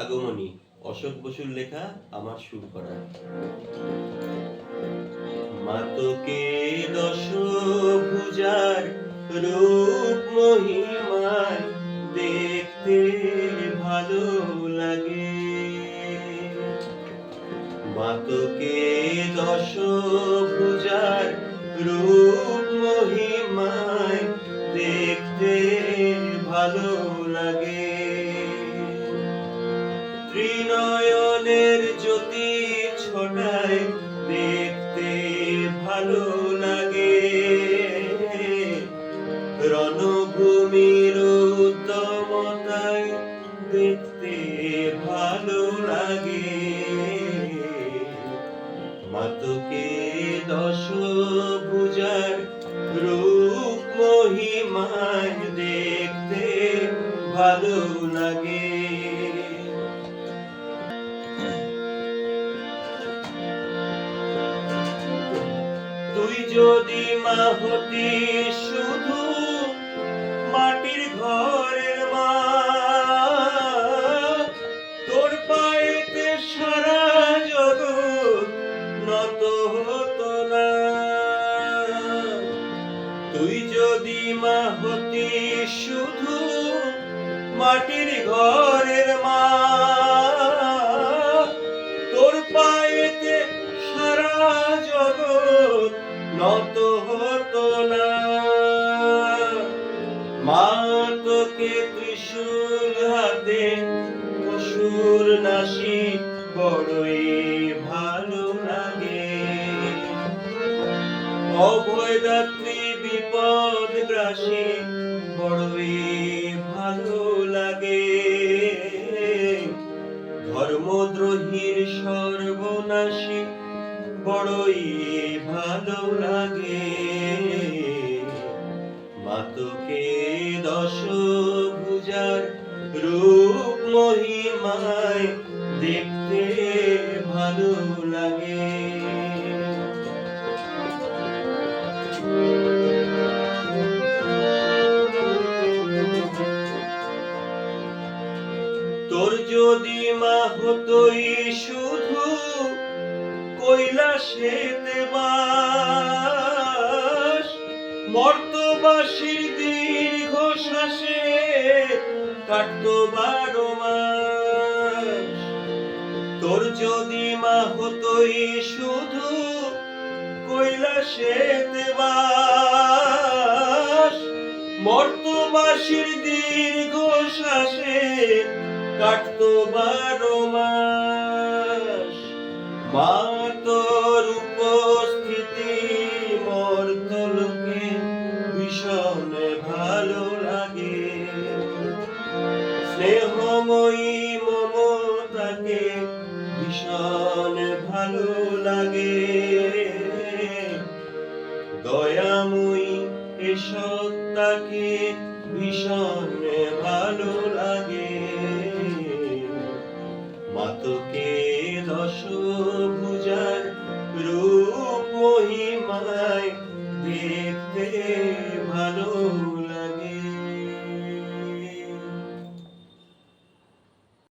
আগমনী, অশোক বসুর লেখা আমার সুর করা। মাতকে দশ ভুজার রূপ মহিমায় দেখতে ভালো লাগে। মাতকে দশ ভুজার রূপ মহিমায় দেখতে ভালো লাগে। ত্রিনয়নের জ্যোতি ছটায় দেখতে ভালো লাগে। রণভূমির উত্তমতায় দেখতে ভালো লাগে। মাতকে দশ ভুজার রূপ মহিমায় দেখতে ভালো লাগে। যদি মা হতি শুধু মাটির ঘরের মা, তোর পায়েতে সারা জগৎ নত হতো না। তুই যদি মা হতি শুধু মাটির ঘরের মা তোকে ত্রিশূল হাতে অসুর নাসি, বড়ই ভালো লাগে। অভয়দাত্রী বিপদ গ্রাসী, বড়ই ভালো লাগে। ধর্মদ্রোহীর সর্বনাশী, বড়ই ভালো লাগে। মাতকে দশ মহিমায় দেখতে ভালো লাগে। তোর যদি মা হতোই শুধু কৈলাসেতে বাস মর্তবাসীর দীর্ঘ শ্বাসে কাটতো বারো মাস। তোর যদি মা হতোই শুধু কৈলাসেতে বাস। মর্তবাসীর দীর্ঘ শ্বাসে কাটতো বারো মাস। মা তোর উপস্থিতি ভালো লাগে। দয়াময়ী এ সত্তাকে ভীষণ ভালো লাগে। মাতকে দশ ভুজার